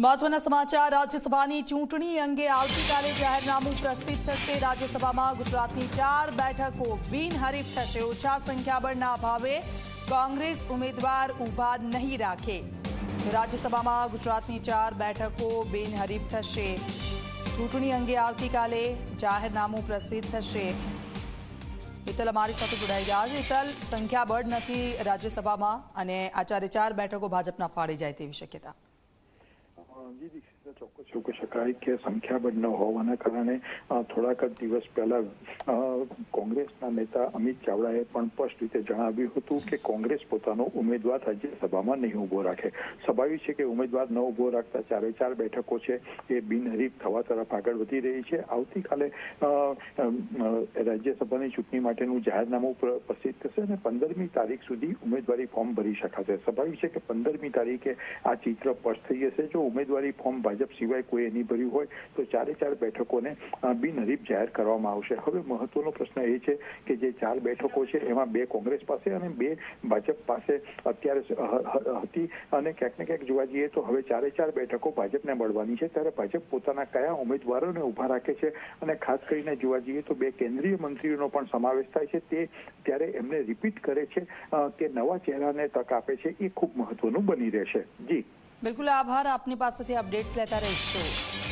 મહત્વના સમાચાર, રાજ્યસભાની ચૂંટણી અંગે આવતીકાલે જાહેરનામું પ્રસિદ્ધ થશે. રાજ્યસભામાં ગુજરાતની ચાર બેઠકો બિનહરીફ થશે. ઓછા સંખ્યાબળના અભાવે કોંગ્રેસ ઉમેદવાર ઊભા નહીં રાખે. રાજ્યસભામાં ગુજરાતની ચાર બેઠકો બિનહરીફ થશે. ચૂંટણી અંગે આવતીકાલે જાહેરનામું પ્રસિદ્ધ થશે. ઇતલ અમારી સાથે જોડાઈ ગયા છે. ઇતલ સંખ્યાબળ નથી રાજ્યસભામાં અને આ ચારે ચાર બેઠકો ભાજપના ફાળે જાય તેવી શક્યતા. જી દીક્ષિત ચોક્કસ. શકાય કે સંખ્યાબળ ન હોવાના કારણે થોડાક જ દિવસ પહેલા કોંગ્રેસના નેતા અમિત ચાવડાએ પણ સ્પષ્ટ રીતે જણાવ્યું હતું કે કોંગ્રેસ પોતાનો ઉમેદવાર રાજ્યસભામાં નહીં ઊભો રાખે. સ્વાભાવિક છે કે ઉમેદવાર ન ઊભો રાખતા ચારે ચાર બેઠકો છે એ બિનહરીફ થવા તરફ આગળ વધી રહી છે. આવતીકાલે રાજ્યસભાની ચૂંટણી માટેનું જાહેરનામું પ્રસિદ્ધ થશે અને પંદરમી તારીખ સુધી ઉમેદવારી ફોર્મ ભરી શકાશે. સ્વાભાવિક છે કે પંદરમી તારીખે આ ચિત્ર સ્પષ્ટ થઈ જશે. જો ઉમેદવારી ફોર્મ ભાજપ સિવાય કોઈ નહીં ભર્યું હોય તો ચારે ચાર બેઠકોને બિનહરીફ જાહેર કરવામાં આવશે. હવે મહત્વનો પ્રશ્ન એ છે કે જે ચાર બેઠકો છે, એમાં બે કોંગ્રેસ પાસે અને બે ભાજપ પાસે અત્યારે હતી અને ક્યાંક ને ક્યાંક જોવા જઈએ તો હવે ચારે ચાર બેઠકો ભાજપને મળવાની છે. ત્યારે ભાજપ પોતાના કયા ઉમેદવારોને ઊભા રાખે છે અને ખાસ કરીને જોવા જઈએ તો બે કેન્દ્રીય મંત્રીઓનો પણ સમાવેશ થાય છે. તે ત્યારે એમને રિપીટ કરે છે કે નવા ચહેરાને તક આપે છે. એ ખૂબ મહત્વનું બની રહેશે. જી. બિલકુલ આભાર. આપની પાસેથી અપડેટ્સ લેતા રહીશું.